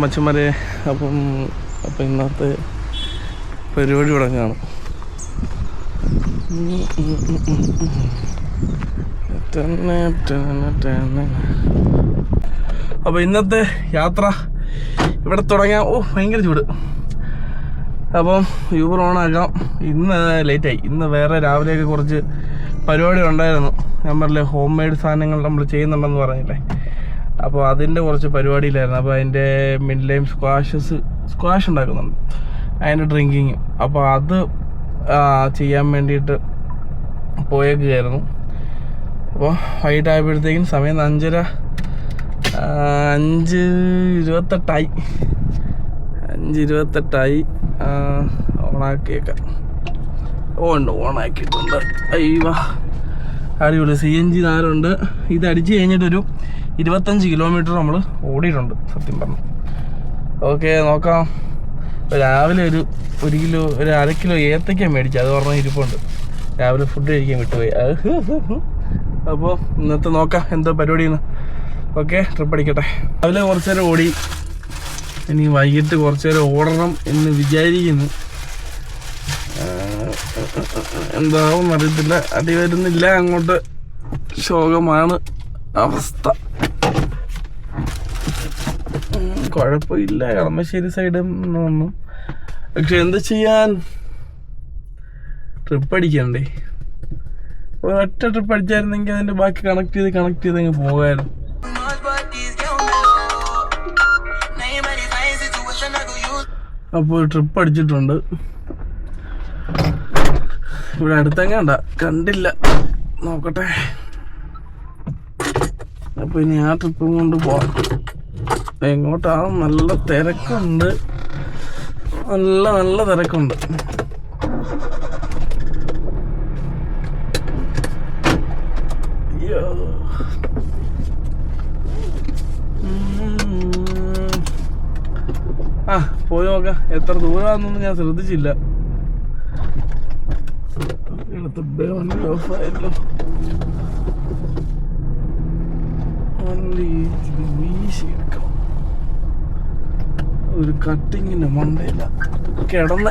മച്ചന്മാരെ അപ്പം അപ്പം ഇന്നത്തെ പരിപാടി തുടങ്ങുകയാണ്. അപ്പോൾ ഇന്നത്തെ യാത്ര ഇവിടെ തുടങ്ങാം ഓ ഭയങ്കര ചൂട്. അപ്പം യൂബർ ഓൺ ആക്കാം. ഇന്ന് ലേറ്റായി ഇന്ന് വേറെ രാവിലെയൊക്കെ കുറച്ച് പരിപാടി ഉണ്ടായിരുന്നു. ഞാൻ പറഞ്ഞില്ലേ ഹോം മെയ്ഡ് സാധനങ്ങൾ നമ്മൾ ചെയ്യുന്നുണ്ടെന്ന് പറഞ്ഞില്ലേ? അപ്പോൾ അതിന്റെ കുറച്ച് പരിപാടിയിലായിരുന്നു. അപ്പോൾ അതിന്റെ മിഡ് ലൈം സ്ക്വാഷസ് സ്ക്വാഷ് ഉണ്ടാക്കുന്നുണ്ട്. അതിന്റെ ഡ്രിങ്കിങ് അപ്പോൾ അത് ചെയ്യാൻ വേണ്ടിയിട്ട് പോയേക്കുകയായിരുന്നു. അപ്പോൾ വൈകിട്ടായപ്പോഴത്തേക്കും സമയം അഞ്ചര അഞ്ച് ഇരുപത്തെട്ടായി. അഞ്ച് ഇരുപത്തെട്ടായി ഓണാക്കിയേക്കാം. ഓ ഉണ്ട് ഓണാക്കിയിട്ടുണ്ട്. അയ്യോ അടിപൊളി. സി എൻ ജി നാലുണ്ട്. ഇത് അടിച്ച് കഴിഞ്ഞിട്ടൊരു ഇരുപത്തഞ്ച് കിലോമീറ്റർ നമ്മൾ ഓടിയിട്ടുണ്ട് സത്യം പറഞ്ഞു. ഓക്കെ നോക്കാം. രാവിലെ ഒരു ഒരു കിലോ ഒരു അര കിലോ ഏത്തയ്ക്ക മേടിച്ചു അത് പറഞ്ഞാൽ ഇരിപ്പുണ്ട്. രാവിലെ ഫുഡ് കഴിക്കാൻ വിട്ടുപോയി. അപ്പോൾ ഇന്നത്തെ നോക്കാം എന്തോ പരിപാടിയെന്ന്. Okay trip അടിക്കട്ടെ. രാവിലെ കുറച്ച് നേരം ഓടി. ഇനി വൈകിട്ട് കുറച്ച് നേരം ഓടണം എന്ന് വിചാരിക്കുന്നു. എന്താവും അറിയത്തില്ല അടി വരുന്നില്ല അങ്ങോട്ട് ശോകമാണ്. അവസ്ഥ. കുഴപ്പമില്ല. കളമശ്ശേരി സൈഡും ഒന്നും പക്ഷെ എന്ത് ചെയ്യാൻ? ട്രിപ്പ് അടിക്കണ്ടേ. ഒറ്റ ട്രിപ്പ് അടിച്ചായിരുന്നെങ്കിൽ അതിന്റെ ബാക്കി കണക്ട് ചെയ്ത് കണക്ട് ചെയ്ത് അങ്ങ് പോകായിരുന്നു. അപ്പോൾ ട്രിപ്പ് അടിച്ചിട്ടുണ്ട്. ഇവിടെ അടുത്തെങ്ങാണ്ട? കണ്ടില്ല. നോക്കട്ടെ. അപ്പൊ ഇനി ആ ട്രിപ്പും കൊണ്ട് പോകാം എങ്ങോട്ടാ നല്ല തിരക്കുണ്ട്. നല്ല നല്ല തിരക്കുണ്ട്. ആ പോയി നോക്കാം. എത്ര ദൂരമാണെന്നൊന്നും ഞാൻ ശ്രദ്ധിച്ചില്ല. എടുത്തപ്പോ വണ്ടി ഓഫായല്ലോ വണ്ടി ഇച്ചിരി വീശിയെടുക്കണം ഒരു കട്ടിങ്ങിന്റെ മണ്ടയില്ല കിടന്ന.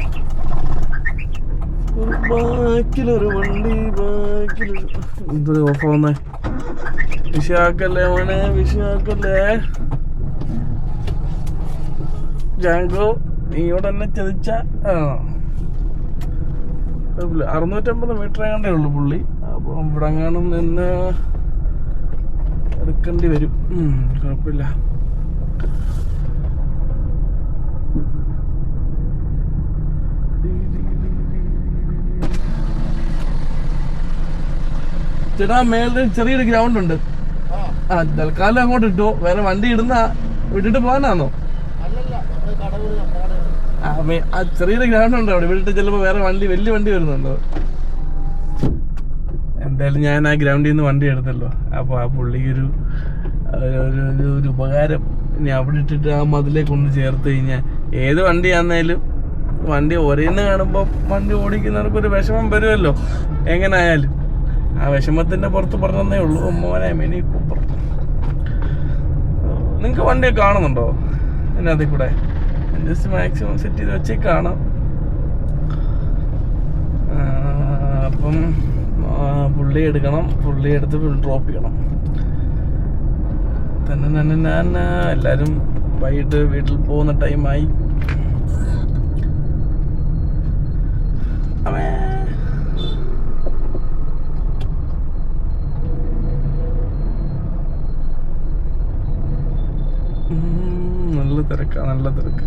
ഒരു ബാക്കിലൊരു വണ്ടി ബാക്കിലൊരു എന്ത് വന്നേ. വിഷയാക്കല്ലേ മോനെ വിഷയാക്കല്ലേ ജാങ്കോ നീ ഇവിടെ എന്നെ ചതിച്ച. അറുന്നൂറ്റമ്പത് മീറ്റർ ആകണ്ടേ ഉള്ളു പുള്ളി. അപ്പോൾ ഇവിടെ എങ്ങാനും നിന്ന് എടുക്കേണ്ടി വരും. കുഴപ്പമില്ല. ചേട്ടാ മേളിൽ ചെറിയൊരു ഗ്രൗണ്ട് ഉണ്ട്. ആ. തൽക്കാലം അങ്ങോട്ട് ഇട്ടോ. വേറെ വണ്ടി ഇടുന്ന വിട്ടിട്ട് പോകാനാന്നോ? ആ, ചെറിയൊരു ഗ്രൗണ്ട് ഉണ്ട് അവിടെ. വിട്ടിട്ട് ചെല്ലുമ്പോ വേറെ വണ്ടി വലിയ വണ്ടി വരുന്നുണ്ടോ? എന്തായാലും ഞാൻ ആ ഗ്രൗണ്ടിൽ നിന്ന് വണ്ടി എടുത്തല്ലോ. അപ്പോൾ ആ പുള്ളിക്കൊരു ഒരു ഒരു- ഉപകാരം. ഇനി അവിടെ ഇട്ടിട്ട് ആ മതിലേക്ക് കൊണ്ട് ചേർത്ത് കഴിഞ്ഞാൽ ഏത് വണ്ടിയാന്നേലും വണ്ടി ഒരേന്ന് കാണുമ്പോൾ വണ്ടി ഓടിക്കുന്നവർക്ക് ഒരു വിഷമം വരുമല്ലോ എങ്ങനായാലും. ആ വിഷമത്തിന്റെ പുറത്ത് പറഞ്ഞതേ ഉള്ളൂ. മോനെ മിനി കൂപ്പർ നിങ്ങൾക്ക് വണ്ടി കാണുന്നുണ്ടോ? അതിനകത്ത് കൂടെ. ജസ്റ്റ് മാക്സിമം സെറ്റ് ചെയ്ത് വെച്ചേ കാണാം. അപ്പം പുള്ളി എടുക്കണം പുള്ളി എടുത്ത് ഡ്രോപ്പ് ചെയ്യണം. തന്നെ തന്നെ ഞാൻ എല്ലാവരും വൈകിട്ട് വീട്ടിൽ പോകുന്ന ടൈമായി നല്ല തിരക്കാ നല്ല തിരക്ക്.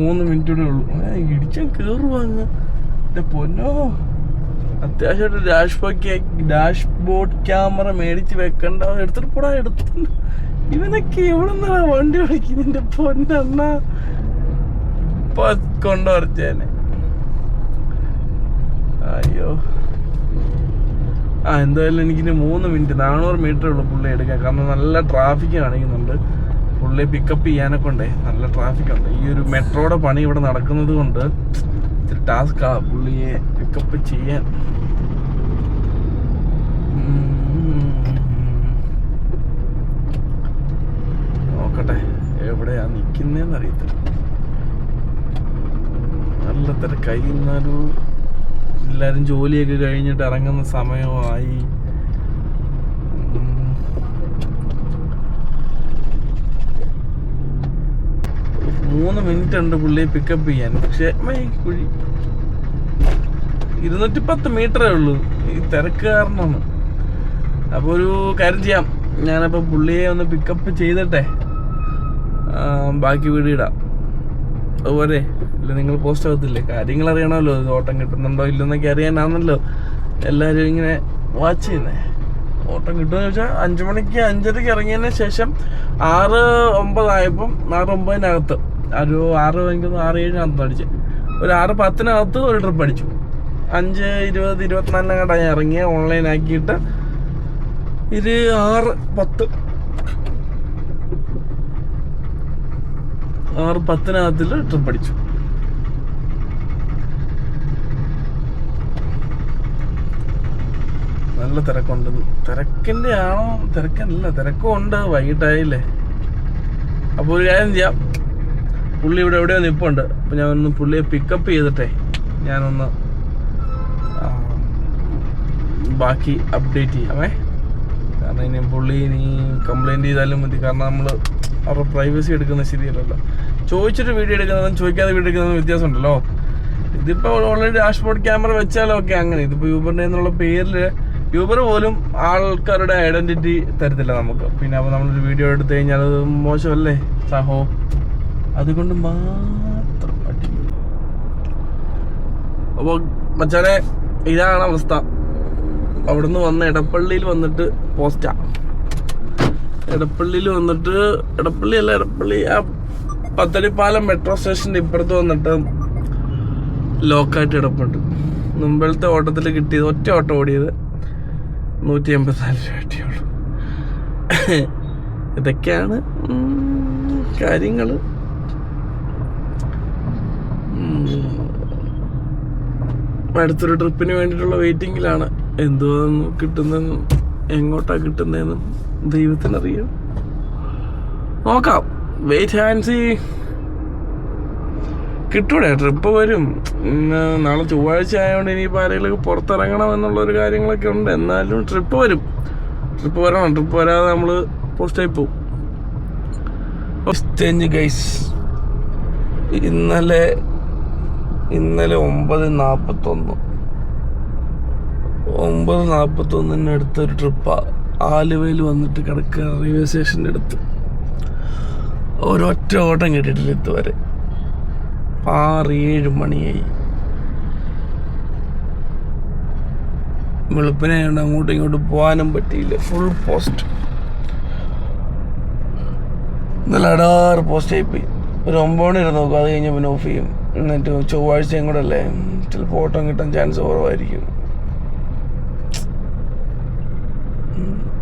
മൂന്ന് മിനിറ്റ് കൂടെ ഉള്ളൂ. ഇടിച്ചാൽ ഇടിച്ചാൻ പൊന്നോ. അത്യാവശ്യമായിട്ട് ഡാഷ് ഡാഷ് ബോർഡ് ക്യാമറ മേടിച്ച് വെക്കണ്ട. എടുത്തിട്ട് പോടാ എടുത്തു ഇവനൊക്കെ എവിടെ നിന്നാ വണ്ടി ഓടിക്കുന്നതിന്റെ പൊന്നണ്ണ. ഇപ്പൊ കൊണ്ടുവരച്ചേനെ അയ്യോ. ആ എന്തായാലും എനിക്കിനി മൂന്ന് മിനിറ്റ് നാനൂറ് മീറ്റർ ഉള്ളു പുള്ളി എടുക്കാം കാരണം നല്ല ട്രാഫിക് കാണിക്കുന്നുണ്ട്. പുള്ളി പിക്കപ്പ് ചെയ്യാനൊക്കെ ഉണ്ടേ. നല്ല ട്രാഫിക് ഉണ്ട്. ഈ ഒരു മെട്രോയുടെ പണി ഇവിടെ നടക്കുന്നത് കൊണ്ട് ഇത്തിരി ആ പുള്ളിയെ പിക്കപ്പ് ചെയ്യാൻ. നോക്കട്ടെ എവിടെയാ നിൽക്കുന്നതെന്ന് അറിയത്തില്ല. നല്ല തിരക്കായി. എന്നാലും എല്ലാവരും ജോലിയൊക്കെ കഴിഞ്ഞിട്ട് ഇറങ്ങുന്ന സമയമായി. മൂന്ന് മിനിറ്റ് ഉണ്ട് പുള്ളിയെ പിക്കപ്പ് ചെയ്യാൻ. പക്ഷെ കുഴി. ഇരുന്നൂറ്റി പത്ത് മീറ്ററേ ഉള്ളൂ. ഈ തിരക്ക് കാരണമാണ്. അപ്പോൾ ഒരു കാര്യം ചെയ്യാം. ഞാനപ്പോൾ പുള്ളിയെ ഒന്ന് പിക്കപ്പ് ചെയ്തിട്ടെ. ബാക്കി വീട് ഇടാം. അതുപോലെ ഇല്ല നിങ്ങൾ പോസ്റ്റ് ആകത്തില്ലേ കാര്യങ്ങൾ അറിയണമല്ലോ. ഓട്ടം കിട്ടുന്നുണ്ടോ ഇല്ലെന്നൊക്കെ അറിയാനാണല്ലോ എല്ലാവരും ഇങ്ങനെ വാച്ച് ചെയ്യുന്നേ. ഓട്ടം കിട്ടുമെന്ന് ചോദിച്ചാൽ അഞ്ചു മണിക്ക് അഞ്ചരയ്ക്ക് ഇറങ്ങിയതിന് ശേഷം ആറ് ഒമ്പതായപ്പം ആറ് ഒമ്പതിനകത്ത്. ഒരു ആറ് എനിക്കൊന്ന് ആറ് ഏഴിനകത്ത് അടിച്ച് ഒരു ആറ് പത്തിനകത്ത് ഒരു ട്രിപ്പ് അടിച്ചു. അഞ്ച് ഇരുപത് ഇരുപത്തിനാലിനകത്താണ് ഞാൻ ഇറങ്ങിയ ഓൺലൈൻ ആക്കിയിട്ട് ഇത് ആറ് പത്ത്. ആറ് പത്തിനകത്തിൽ ട്രിപ്പ് അടിച്ചു. നല്ല തിരക്കുണ്ട്. തിരക്കിന്റെ ആണോ? തിരക്കല്ല. തിരക്കും ഉണ്ട്. വൈകിട്ടായില്ലേ? അപ്പോൾ ഒരു കാര്യം ചെയ്യാം. പുള്ളി ഇവിടെ എവിടെയോ നിൽപ്പുണ്ട് അപ്പൊ ഞാൻ ഒന്ന് പുള്ളിയെ പിക്കപ്പ് ചെയ്തിട്ടെ. ഞാനൊന്ന് ബാക്കി അപ്ഡേറ്റ് ചെയ്യാമേ. കാരണം ഇനി പുള്ളി ഇനി കംപ്ലൈന്റ് ചെയ്താലും മതി. കാരണം നമ്മൾ അവരുടെ പ്രൈവസി എടുക്കുന്ന ശരിയല്ലല്ലോ. ചോദിച്ചിട്ട് വീഡിയോ എടുക്കുന്നതും ചോദിക്കാതെ വീഡിയോ എടുക്കുന്നതും വ്യത്യാസമുണ്ടല്ലോ. ഇതിപ്പോൾ ഓൾറെഡി ഡാഷ്ബോർഡ് ക്യാമറ വെച്ചാലോ ഒക്കെ അങ്ങനെ. ഇതിപ്പോൾ യൂബറിന്റെ എന്നുള്ള പേരിൽ യൂബർ പോലും ആൾക്കാരുടെ ഐഡന്റിറ്റി തരത്തില്ല നമുക്ക്. പിന്നെ അപ്പോൾ നമ്മളൊരു വീഡിയോ എടുത്തു കഴിഞ്ഞാൽ അത് മോശമല്ലേ? സഹോ. അതുകൊണ്ട് മാത്രം അപ്പൊ മച്ചാനെ ഇതാണ് അവസ്ഥ. അവിടുന്ന് വന്ന് എടപ്പള്ളിയിൽ വന്നിട്ട് പോസ്റ്റാ. എടപ്പള്ളിയിൽ വന്നിട്ട് എടപ്പള്ളി അല്ല എടപ്പള്ളി ആ പത്തടിപ്പാലം മെട്രോ സ്റ്റേഷന്റെ ഇപ്പുറത്ത് വന്നിട്ട് ലോക്കായിട്ട് കിടപ്പുണ്ട് മുമ്പിലത്തെ ഓട്ടത്തിൽ കിട്ടിയത് ഒറ്റ ഓട്ടം ഓടിയത് നൂറ്റി എൺപത്തിനാല് രൂപ കിട്ടിയുള്ളൂ. ഇതൊക്കെയാണ് കാര്യങ്ങൾ അടുത്തൊരു ട്രിപ്പിന് വേണ്ടിയിട്ടുള്ള വെയിറ്റിങ്ങിലാണ് എന്തുവാന്ന് കിട്ടുന്നതെന്നും എങ്ങോട്ടാ കിട്ടുന്നതെന്നും ദൈവത്തിനറിയാം. നോക്കാം. വെയിറ്റ് ഹാൻസി കിട്ടൂടെ ട്രിപ്പ് വരും. നാളെ ചൊവ്വാഴ്ച ആയതുകൊണ്ട് ഇനിയിപ്പോൾ ആരെങ്കിലും പുറത്തിറങ്ങണം എന്നുള്ളൊരു കാര്യങ്ങളൊക്കെ ഉണ്ട്. എന്നാലും ട്രിപ്പ് വരും. ട്രിപ്പ് വരണം. ട്രിപ്പ് വരാതെ നമ്മൾ പോസ്റ്റായി പോവും. ഗൈസ് ഇന്നലെ ഇന്നലെ ഒമ്പത് നാൽപ്പത്തൊന്ന് ഒമ്പത് നാൽപ്പത്തൊന്നിന് അടുത്തൊരു ട്രിപ്പാ. ആലുവയിൽ വന്നിട്ട് കിടക്കുക റെയിൽവേ സ്റ്റേഷന്റെ അടുത്ത്. ഒരൊറ്റ ഓട്ടം കിട്ടിയിട്ടില്ല ഇതുവരെ. ആറ് ഏഴ് മണിയായി. വെളുപ്പിനായോണ്ട് അങ്ങോട്ടും ഇങ്ങോട്ടും പോകാനും പറ്റിയില്ല. ഫുൾ പോസ്റ്റ് നല്ല അടാറ് പോസ്റ്റ് ആയിപ്പോയി ഒരു ഒമ്പത് മണി വരെ നോക്കും. അത് കഴിഞ്ഞ് പിന്നെ ഓഫ് ചെയ്യും. എന്നിട്ട് ചൊവ്വാഴ്ചയും കൂടെ അല്ലേ? ചിലപ്പോൾ ഓട്ടം കിട്ടാൻ ചാൻസ് കുറവായിരിക്കും.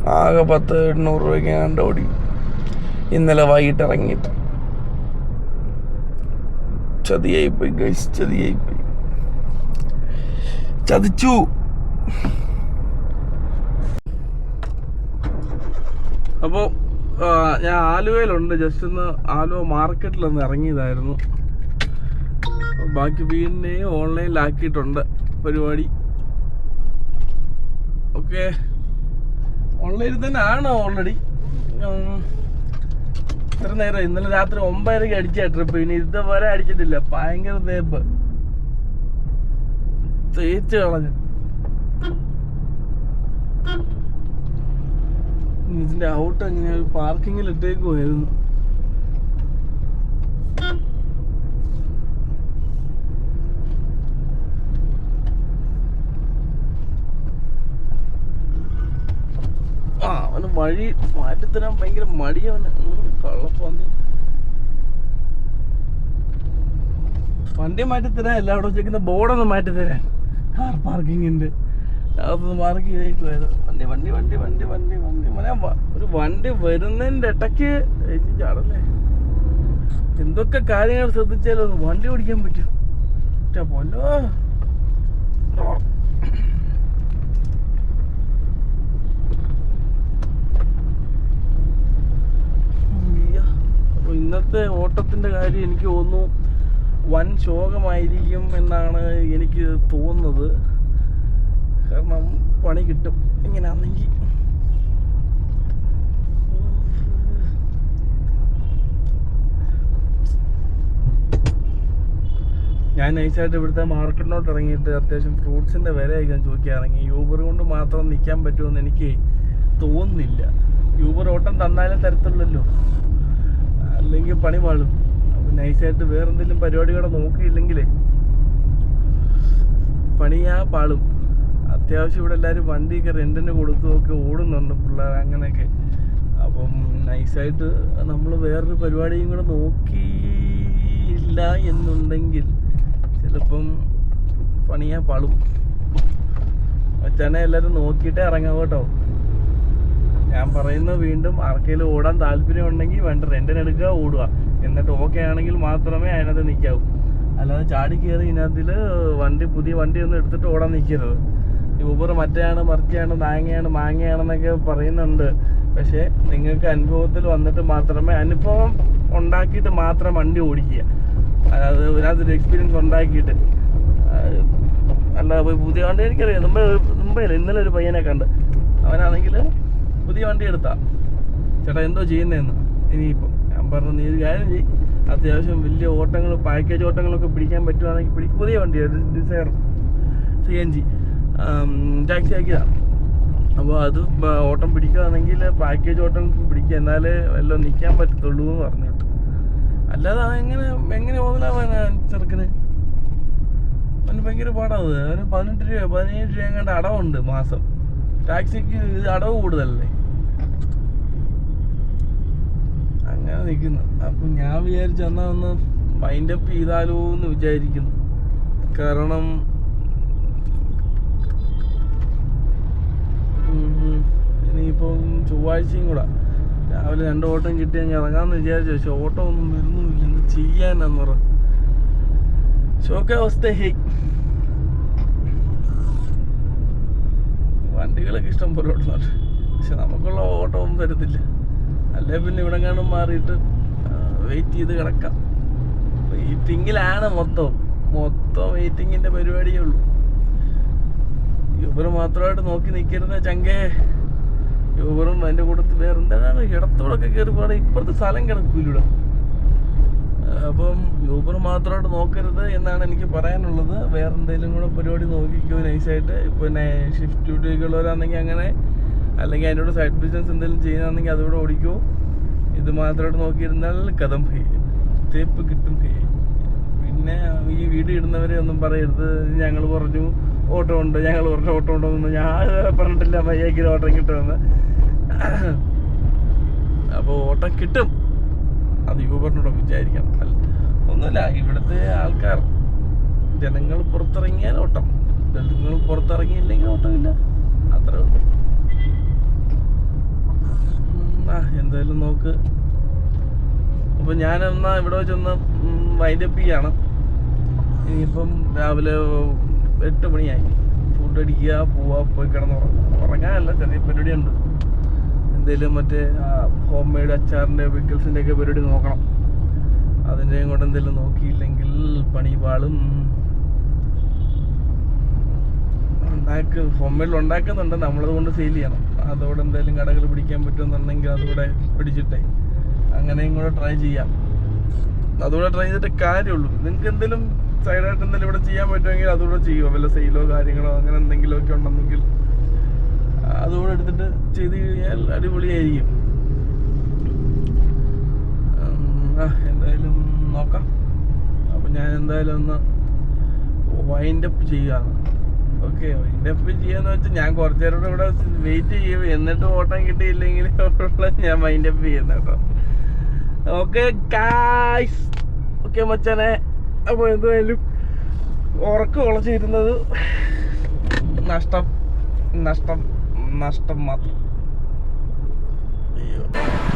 ആകെ പത്ത് എണ്ണൂറ് രൂപയ്ക്ക് കണ്ട് ഓടി. ഇന്നലെ വൈകിട്ട് ഇറങ്ങിയിട്ട്. ചതിയായിപ്പോയി ഗൈസ് ചതിയായിപ്പോയി. ചതിച്ചു. അപ്പോൾ ഞാൻ ആലുവയിലുണ്ട്. ജസ്റ്റ് ഒന്ന് ആലുവ മാർക്കറ്റിൽ ഒന്ന് ഇറങ്ങിയതായിരുന്നു. ബാക്കി പിന്നെ ഓൺലൈനിലാക്കിയിട്ടുണ്ട് പരിപാടി. ഓക്കെ. ഓൺലൈനിൽ തന്നെ ആണോ ഓൾറെഡി. ഇത്ര നേരം ഇന്നലെ രാത്രി ഒമ്പതരക്ക് അടിച്ച ട്രിപ്പ് ഇനി ഇതുവരെ അടിച്ചിട്ടില്ല. ഭയങ്കര തേപ്പ്. തേച്ച് കളഞ്ഞു. ഇതിന്റെ ഔട്ട് എങ്ങനെയാ? പാർക്കിങ്ങിൽ ഇട്ടേക്കുമായിരുന്നു ആ അവന് വഴി മാറ്റിത്തരാൻ ഭയങ്കര മടിയാണ് കള്ളപ്പന്തി വണ്ടി മാറ്റിത്തരാൻ എല്ലാവരും വെച്ചിരിക്കുന്ന ബോർഡൊന്ന് മാറ്റിത്തരാൻ. കാർ പാർക്കിങ്ങിന്റെ അതൊന്ന് മാർക്ക് ചെയ്തിട്ട് വണ്ടി വണ്ടി വണ്ടി വണ്ടി വണ്ടി വണ്ടി. മോനെ ഒരു വണ്ടി വരുന്നതിന്റെ ഇടയ്ക്ക് ചാടല്ലേ? എന്തൊക്കെ കാര്യങ്ങൾ ശ്രദ്ധിച്ചാലും വണ്ടി ഓടിക്കാൻ പറ്റും. പൊന്നോ. വയ്യ. അപ്പൊ ഇന്നത്തെ ഓട്ടത്തിന്റെ കാര്യം എനിക്ക് തോന്നുന്നു വൻ ശോകമായിരിക്കും എന്നാണ് എനിക്ക് തോന്നുന്നത്. കാരണം പണി കിട്ടും. ഇങ്ങനെയാണെങ്കിൽ ഞാൻ നൈസായിട്ട് ഇവിടുത്തെ മാർക്കറ്റിലോട്ട് ഇറങ്ങിയിട്ട് അത്യാവശ്യം ഫ്രൂട്ട്സിന്റെ വിലയൊക്കെ ഞാൻ ഇറങ്ങി യൂബർ കൊണ്ട് മാത്രം നിൽക്കാൻ പറ്റുമെന്ന് എനിക്ക് തോന്നുന്നില്ല. യൂബർ ഓട്ടം തന്നാലും തരത്തുള്ളല്ലോ. അല്ലെങ്കിൽ പണി പാളും അപ്പം നൈസായിട്ട് വേറെന്തെങ്കിലും പരിപാടികളെ നോക്കിയില്ലെങ്കിലേ പണിയാ പാളും. അത്യാവശ്യം ഇവിടെ എല്ലാവരും വണ്ടിയൊക്കെ റെന്റിന് കൊടുത്തുമൊക്കെ ഓടുന്നുണ്ട് പിള്ളേർ അങ്ങനെയൊക്കെ. അപ്പം നൈസായിട്ട് നമ്മൾ വേറൊരു പരിപാടിയും കൂടെ നോക്കിയില്ല എന്നുണ്ടെങ്കിൽ ചിലപ്പം പണിയാ പാളും. അച്ഛനെ എല്ലാവരും നോക്കിയിട്ടേ ഇറങ്ങാം കേട്ടോ. പറയുന്നത് വീണ്ടും ആർക്കെങ്കിലും ഓടാൻ താല്പര്യം ഉണ്ടെങ്കിൽ വേണ്ട റെന്റിന് എടുക്കുക ഓടുക. എന്നിട്ട് ഓക്കെ ആണെങ്കിൽ മാത്രമേ അതിനകത്ത് നിൽക്കാവൂ അല്ലാതെ ചാടി കയറി ഇതിനകത്തിൽ വണ്ടി പുതിയ വണ്ടി ഒന്നും എടുത്തിട്ട് ഓടാൻ നിൽക്കരുത് ഈ ഊബർ മറ്റേയാണ് മറിച്ചാണ് നാങ്ങയാണ് മാങ്ങയാണെന്നൊക്കെ പറയുന്നുണ്ട്. പക്ഷേ നിങ്ങൾക്ക് അനുഭവത്തിൽ വന്നിട്ട് മാത്രമേ അനുഭവം ഉണ്ടാക്കിയിട്ട് മാത്രം വണ്ടി ഓടിക്കുക. അതായത് ഇതിനകത്തൊരു എക്സ്പീരിയൻസ് ഉണ്ടാക്കിയിട്ട്. അല്ല പുതിയ വണ്ടി എനിക്കറിയാം. മുമ്പേ മുമ്പേ ഇന്നലെ ഒരു പയ്യനെ കണ്ട്. അവനാണെങ്കിൽ പുതിയ വണ്ടി എടുത്താ. ചേട്ടാ എന്തോ ചെയ്യുന്നതെന്ന് ഇനിയിപ്പം ഞാൻ പറഞ്ഞു നീ ഒരു കാര്യം ചെയ്യും. അത്യാവശ്യം വലിയ ഓട്ടങ്ങൾ പാക്കേജ് ഓട്ടങ്ങളൊക്കെ പിടിക്കാൻ പറ്റുവാണെങ്കിൽ പിടിക്കും പുതിയ വണ്ടി Dzire C N G taxi ആക്കിയതാണ് അപ്പോൾ അത് ഓട്ടം പിടിക്കുകയാണെങ്കിൽ പാക്കേജ് ഓട്ടം പിടിക്കുക എന്നാലേ വല്ലതും നിൽക്കാൻ പറ്റത്തുള്ളൂ എന്ന് പറഞ്ഞിട്ട് അല്ലാതെ എങ്ങനെ എങ്ങനെ മുതലാവാനാ ചെറുക്കന്? അവന് ഭയങ്കര പാടാവ് അവന് പതിനെട്ട് രൂപ പതിനേഴ് രൂപ എങ്ങാണ്ട് അടവുണ്ട് മാസം. ടാക്സിക്ക് അടവ് കൂടുതലല്ലേ? അങ്ങനെ നിൽക്കുന്നു അപ്പം ഞാൻ വിചാരിച്ചു എന്നാ ഒന്ന് മൈൻഡ് അപ്പ് ചെയ്താലോ എന്ന് വിചാരിക്കുന്നു. കാരണം ഇനിയിപ്പം ചൊവ്വാഴ്ചയും കൂടെ. രാവിലെ രണ്ട് ഓട്ടം കിട്ടി ഇറങ്ങാമെന്ന് വിചാരിച്ചു. പക്ഷെ ഓട്ടം ഒന്നും വരുന്നുമില്ല. എന്ത് ചെയ്യാനാന്ന് പറ. ശോകാവസ്ഥ ഹേ വണ്ടികളൊക്കെ ഇഷ്ടം പോലെ ഓടുന്നുണ്ട് പക്ഷെ നമുക്കുള്ള ഓട്ടവും തരത്തില്ല. അല്ലേ പിന്നെ ഇവിടെ കാണും മാറിയിട്ട് വെയിറ്റ് ചെയ്ത് കിടക്കാം. വെയിറ്റിങ്ങിലാണ് മൊത്തം. മൊത്തം വെയിറ്റിങ്ങിന്റെ പരിപാടിയേ ഉള്ളൂ. യൂബർ മാത്രമായിട്ട് നോക്കി നിൽക്കരുത് ചങ്കേ. യൂബറും അതിന്റെ കൂടെ വേറെ എന്താണ്? ഇടത്തോടൊക്കെ കയറി പോകണം ഇപ്പുറത്ത് സ്ഥലം കിടക്കൂല അപ്പം യൂബർ മാത്രമായിട്ട് നോക്കരുത് എന്നാണ് എനിക്ക് പറയാനുള്ളത്. വേറെ എന്തെങ്കിലും കൂടെ പരിപാടി നോക്കിക്കോ നൈസായിട്ട്. പിന്നെ ഷിഫ്റ്റ് ഡ്യൂട്ടിക്കുള്ളവരാണെങ്കിൽ അങ്ങനെ. അല്ലെങ്കിൽ അതിനോട് സൈഡ് ബിസിനസ് എന്തെങ്കിലും ചെയ്യുന്നതാണെങ്കിൽ അതുകൂടെ ഓടിക്കോ. ഇത് മാത്രമായിട്ട് നോക്കിയിരുന്നാൽ കഥം ഭയ തേപ്പ് കിട്ടും. ഭയ പിന്നെ ഈ വീട് ഇടുന്നവരെ ഒന്നും പറയരുത്. ഞങ്ങൾ പറഞ്ഞു ഓട്ടോ ഉണ്ട്. ഞങ്ങൾ പറഞ്ഞു ഓട്ടോ ഉണ്ടോന്ന് ഞാൻ പറഞ്ഞിട്ടില്ല. മയ്യാക്കിൽ ഓട്ടം കിട്ടുമെന്ന്. അപ്പോൾ ഓട്ടം കിട്ടും. അത് യൂബറിനോട് വിചാരിക്കണം അല്ല ഒന്നുമില്ല ഇവിടുത്തെ ആൾക്കാർ ജനങ്ങൾ പുറത്തിറങ്ങിയാൽ ഓട്ടം. ജനങ്ങൾ പുറത്തിറങ്ങിയില്ലെങ്കിൽ ഓട്ടമില്ല. അത്രേ എന്തായാലും നോക്ക്. അപ്പൊ ഞാൻ എന്നാ ഇവിടെ വെച്ചൊന്ന് വൈൻഡപ്പ് ചെയ്യാണ്. ഇനിയിപ്പം രാവിലെ എട്ട് മണിയായി. ഫുഡ് അടിക്കുക പോവാ പോയി കിടന്ന് ഉറങ്ങാനല്ല ചെറിയ പരിപാടിയുണ്ട്. എന്തേലും മറ്റേ ഹോം മെയ്ഡ് അച്ചാറിന്റെ പിക്കിൾസിന്റെ ഒക്കെ പരിപാടി നോക്കണം. അതിന്റെയും കൊണ്ട് എന്തെങ്കിലും നോക്കിയില്ലെങ്കിൽ പണി പാളും. ഹോം മെയ്ഡിൽ ഉണ്ടാക്കുന്നുണ്ട്. നമ്മളത് കൊണ്ട് സെയിൽ ചെയ്യണം. അതോടെ എന്തെങ്കിലും കടകൾ പിടിക്കാൻ പറ്റുമെന്നുണ്ടെങ്കിൽ അതുകൂടെ പിടിച്ചിട്ടേ. അങ്ങനെയും കൂടെ ട്രൈ ചെയ്യാം. അതുകൂടെ ട്രൈ ചെയ്തിട്ട് കാര്യമുള്ളൂ. നിങ്ങൾക്ക് എന്തെങ്കിലും സൈഡായിട്ട് എന്തെങ്കിലും ഇവിടെ ചെയ്യാൻ പറ്റുമെങ്കിൽ അതുകൂടെ ചെയ്യുമോ വല്ല സെയിലോ കാര്യങ്ങളോ അങ്ങനെ എന്തെങ്കിലുമൊക്കെ ഉണ്ടെന്നെങ്കിൽ അതുകൂടെ എടുത്തിട്ട് ചെയ്ത് കഴിഞ്ഞാൽ അടിപൊളിയായിരിക്കും. എന്തായാലും നോക്കാം. അപ്പം ഞാൻ എന്തായാലും ഒന്ന് വൈൻഡ് അപ്പ് ചെയ്യുകയാണ്. ഓക്കെ വൈൻഡ് അപ്പ് ചെയ്യാന്ന് വെച്ചാൽ ഞാൻ കുറച്ച് നേരം ഇവിടെ വെയിറ്റ് ചെയ്യും. എന്നിട്ട് ഓട്ടം കിട്ടിയില്ലെങ്കിൽ ഞാൻ വൈൻഡ് അപ്പ് ചെയ്യുന്ന കേട്ടോ. ഓക്കെ ഗായ്സ് ഓക്കെ മച്ചനെ. അപ്പോൾ എന്തായാലും ഉറക്കം ഉളച്ചിരുന്നത് നഷ്ടം നഷ്ടം. നഷ്ടം മാത്രം.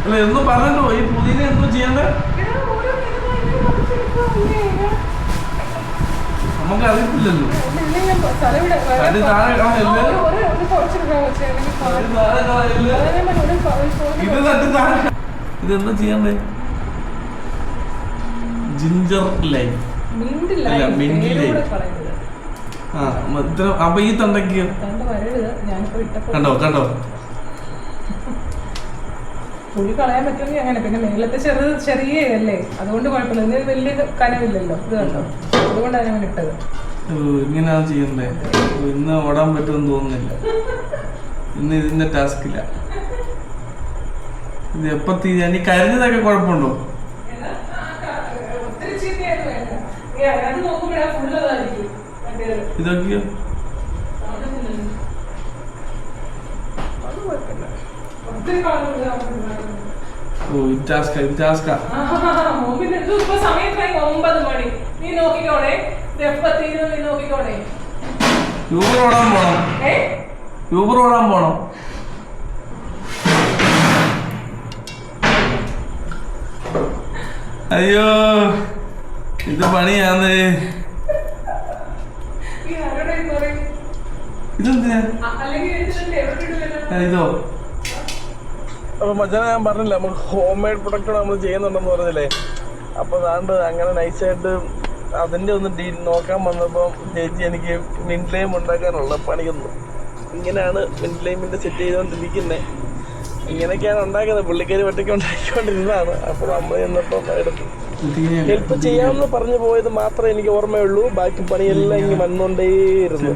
അല്ല എന്നും പറഞ്ഞോ ഈ പുതിയ എന്തോ ചെയ്യണ്ടേ? നമുക്ക് അറിയത്തില്ലല്ലോ? ഇത് തട്ടി താഴെ ഇതെന്താ ചെയ്യണ്ടേ? Ginger lime. Mint lime. ആ അപ്പൊ ഈ തണ്ടയ്ക്ക് കണ്ട് കണ്ടോ? പുളി കളയാൻ പറ്റുമെങ്കിൽ അങ്ങനെ. പിന്നെ മേലത്തെ ചെറുത് ചെറിയ അല്ലേ? അതുകൊണ്ട് കുഴപ്പമില്ല. ഇതിന് വലിയ കനവില്ലല്ലോ. ഇത് കണ്ടോ? അതുകൊണ്ടാണ് ഞാൻ ഇട്ടത്. ഇങ്ങനെയാണ് ചെയ്യണ്ടേ? ഇന്ന് ഓടാൻ പറ്റുമെന്ന് തോന്നുന്നില്ല. ഇന്ന് ഇതിന്റെ ടാസ്ക് ഇല്ല. ഇത് എപ്പ തീരാൻ ഈ കരഞ്ഞതൊക്കെ കുഴപ്പമുണ്ടോ? ഒത്തിരി ചീത്തയായിട്ട് വേണ്ട ഈ അതിനകത്ത് നോക്കുമ്പോഴാ ഫുള്ളതായിരിക്കും മറ്റേത് ഇതൊക്കെയോ അത് കുഴപ്പമില്ല ഒത്തിരി ഓ ഇപ്പൊ സമയത്തായി ഒമ്പത് മണി. നീ നോക്കിക്കോണേ ഇത് എപ്പ തീരും നീ നോക്കിക്കോണേ യൂബർ ഓടാൻ പോണം. യൂബർ ഓടാൻ പോണം. അയ്യോ ഇത് പണിയാന്ന്? ഇതെന്തിനാ? ഇതോ. അപ്പൊ മച്ചാനെ ഞാൻ പറഞ്ഞില്ല നമുക്ക് ഹോം മെയ്ഡ് പ്രൊഡക്റ്റ് നമ്മൾ ചെയ്യുന്നുണ്ടെന്ന് പറഞ്ഞില്ലേ? അപ്പൊ അതാണ്ട് അങ്ങനെ നൈസായിട്ട് അതിന്റെ ഒന്ന് ഡീ നോക്കാൻ വന്നപ്പോ ചേച്ചി എനിക്ക് മിൻലൈം ഉണ്ടാക്കാനുള്ള പണിയൊന്നു ഇങ്ങനെയാണ് മിൻലൈമിന്റെ സെറ്റ് ചെയ്തുകൊണ്ടിരിക്കുന്നത് ഇങ്ങനെയൊക്കെയാണ് ഉണ്ടാക്കുന്നത്. പുള്ളിക്കാരി ഒറ്റയ്ക്ക് ഉണ്ടാക്കിക്കൊണ്ടിരുന്നതാണ്. അപ്പൊ നമ്മൾ ചെന്നപ്പം എടുത്തു. ഹെൽപ്പ് ചെയ്യാമെന്ന് പറഞ്ഞു പോയത് മാത്രമേ എനിക്ക് ഓർമ്മയുള്ളൂ. ബാക്കി പണിയെല്ലാം ഇങ്ങനെ വന്നുകൊണ്ടേയിരുന്നു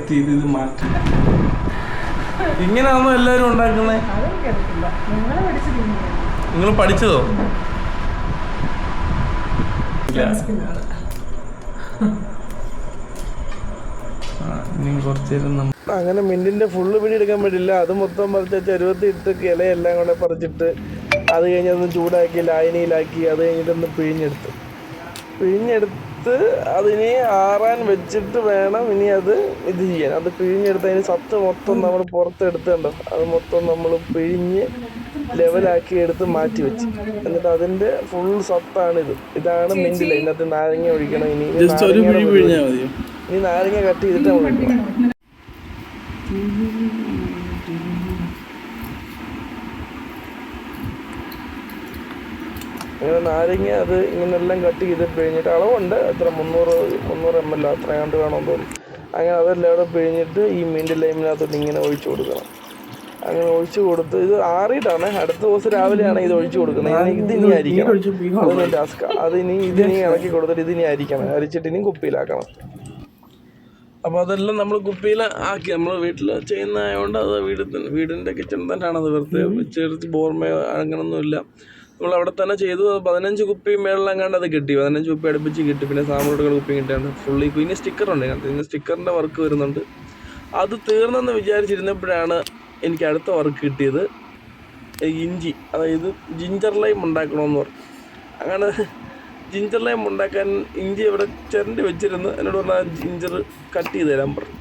ഇങ്ങനെയാണോ എല്ലാവരും ഉണ്ടാക്കുന്നത്? നിങ്ങൾ പഠിച്ചതോ? അങ്ങനെ മിന്റിന്റെ ഫുള്ള് പിടി എടുക്കാൻ പറ്റില്ല. അത് മൊത്തം പറിച്ച ചെരുവത്തി ഇട്ട് ഇലയെല്ലാം കൂടെ പറിച്ചിട്ട് അത് കഴിഞ്ഞ് ചൂടാക്കി ലായനിയിലാക്കി അത് കഴിഞ്ഞിട്ടൊന്ന് പിഴിഞ്ഞെടുത്ത്. പിഴിഞ്ഞെടുത്ത് അതിനെ ആറാൻ വെച്ചിട്ട് വേണം ഇനി അത് ഇത് ചെയ്യാൻ. അത് പിഴിഞ്ഞെടുത്ത് അതിന് സത്ത് മൊത്തം നമ്മൾ പുറത്തെടുത്തുണ്ടോ അത് മൊത്തം നമ്മൾ പിഴിഞ്ഞ് ലെവലാക്കി എടുത്ത് മാറ്റി വെച്ച്. എന്നിട്ട് അതിന്റെ ഫുൾ സത്താണിത്. ഇതാണ് മിന്റിൽ ഇതിനകത്ത് നാരങ്ങ ഒഴിക്കണം. ഇനി നാരങ്ങ. ഇനി നാരങ്ങ കട്ട് ചെയ്തിട്ട് നമ്മൾ അങ്ങനെ നാരങ്ങ അത് ഇങ്ങനെല്ലാം കട്ട് ചെയ്ത് പിഴിഞ്ഞിട്ട് അളവുണ്ട്. എത്ര? മുന്നൂറ് മുന്നൂറ് എം എൽ അത്ര കണ്ട് വേണമെന്ന് തോന്നുന്നു. അങ്ങനെ അതെല്ലാം അവിടെ പിഴിഞ്ഞിട്ട് ഈ മീന്റെ ലൈമിനകത്തോട്ട് ഇങ്ങനെ ഒഴിച്ചു കൊടുക്കണം. അങ്ങനെ ഒഴിച്ചു കൊടുത്ത് ഇത് ആറിയിട്ടാണ്. അടുത്ത ദിവസം രാവിലെയാണ് ഇത് ഒഴിച്ചു കൊടുക്കുന്നത്. ഇനി ഇതിനി അരിക്കണം. അതൊന്നും ടാസ്ക് അത് ഇനി ഇതിനി ഇറക്കി കൊടുത്തിട്ട് ഇതിനി അരിക്കണം. അരിച്ചിട്ട് ഇനി കുപ്പിയിലാക്കണം. അപ്പോൾ അതെല്ലാം നമ്മൾ കുപ്പിയിൽ ആക്കി. നമ്മൾ വീട്ടിൽ ചെയ്യുന്നതായതുകൊണ്ട് അത് തന്നെ വീടിന്റെ കിച്ചൺ തന്നെയാണ് അത് വെറുതെ ചേർത്ത് ബോർമയോ അങ്ങനൊന്നുമില്ല. നമ്മൾ അവിടെ തന്നെ ചെയ്തു. പതിനഞ്ച് കുപ്പി മേളിലെങ്ങാണ്ട് അത് കിട്ടി. പതിനഞ്ച് കുപ്പി അടുപ്പിച്ച് കിട്ടി. പിന്നെ സാമ്പിളുകൾ കുപ്പി കിട്ടിയാണ് ഫുള്ളി ഇനി സ്റ്റിക്കറുണ്ട് ഇതിനകത്ത് ഇനി സ്റ്റിക്കറിന്റെ വർക്ക് വരുന്നുണ്ട്. അത് തീർന്നെന്ന് വിചാരിച്ചിരുന്നപ്പോഴാണ് എനിക്ക് അടുത്ത വർക്ക് കിട്ടിയത്. ഇഞ്ചി. അതായത് ജിഞ്ചർ ലൈം ഉണ്ടാക്കണമെന്ന് പറഞ്ഞു. അങ്ങനെ ജിഞ്ചർ ലൈം ഉണ്ടാക്കാൻ ഇഞ്ചി ഇവിടെ ചിരണ്ടി വെച്ചിരുന്നു. എന്നോട് പറഞ്ഞാൽ ജിഞ്ചർ കട്ട് ചെയ്ത് തരാൻ പറഞ്ഞു.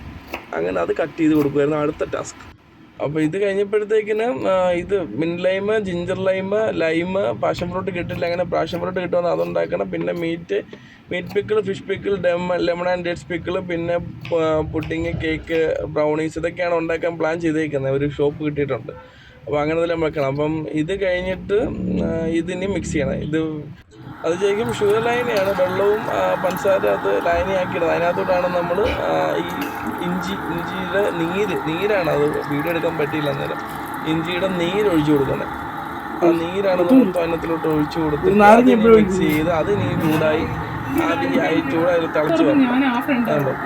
അങ്ങനെ അത് കട്ട് ചെയ്ത് കൊടുക്കുമായിരുന്നു അടുത്ത ടാസ്ക് അപ്പോൾ ഇത് കഴിഞ്ഞപ്പോഴത്തേക്കിന് ഇത് mint lime ginger lime lime passion fruit കിട്ടില്ല അങ്ങനെ പാഷൻ ഫ്രൂട്ട് കിട്ടുമെന്ന് അതുണ്ടാക്കണം. പിന്നെ meat meat pickle fish pickle ഡെമ lemon and dates pickle പിന്നെ പുഡിങ് കേക്ക് ബ്രൗണീസ് ഇതൊക്കെയാണ് ഉണ്ടാക്കാൻ പ്ലാൻ ചെയ്തേക്കുന്നത്. ഒരു ഷോപ്പ് കിട്ടിയിട്ടുണ്ട്. അപ്പോൾ അങ്ങനെ തന്നെ വെക്കണം അപ്പം ഇത് കഴിഞ്ഞിട്ട് ഇതിനി മിക്സ് ചെയ്യണം. ഇത് അത് ശരിക്കും ഷുഗർ ലൈനയാണ് വെള്ളവും പഞ്ചസാര അത് ലൈനയാക്കിയിടുന്നത് അതിനകത്തോട്ടാണ് നമ്മൾ ഈ ഇഞ്ചി ഇഞ്ചിയുടെ നീര് നീരാണ് അത് വീഡിയോ എടുക്കാൻ പറ്റിയില്ല അന്നേരം. ഇഞ്ചിയുടെ നീര് ഒഴിച്ചു കൊടുക്കുന്നത്. ആ നീരാണ് നമ്മൾ അതിനകത്തിലോട്ട് ഒഴിച്ചു കൊടുത്ത് മിക്സ് ചെയ്ത് അത് നീ ചൂടായി ആദ്യമായി ചൂടായി തിളച്ച് വരണം.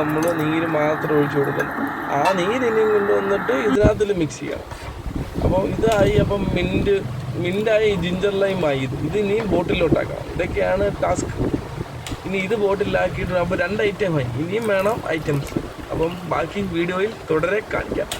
നമ്മൾ നീര് മാത്രം ഒഴിച്ചു കൊടുക്കണം. ആ നീര് ഇനിയും കൊണ്ടുവന്നിട്ട് ഇതിനകത്തിൽ മിക്സ് ചെയ്യണം. അപ്പോൾ ഇതായി അപ്പം മിന്റ് മിന്റായി ജിഞ്ചർ ആയി ഇത് ഇത് ഇനിയും ബോട്ടിലോട്ടാക്കണം ഇതൊക്കെയാണ് ടാസ്ക്. ഇനി ഇത് ബോട്ടിലാക്കിയിട്ട് അപ്പോൾ രണ്ട് ഐറ്റമായി ഇനിയും വേണം ഐറ്റംസ്. അപ്പം ബാക്കി വീഡിയോയിൽ തുടരെ കാണിക്കാം.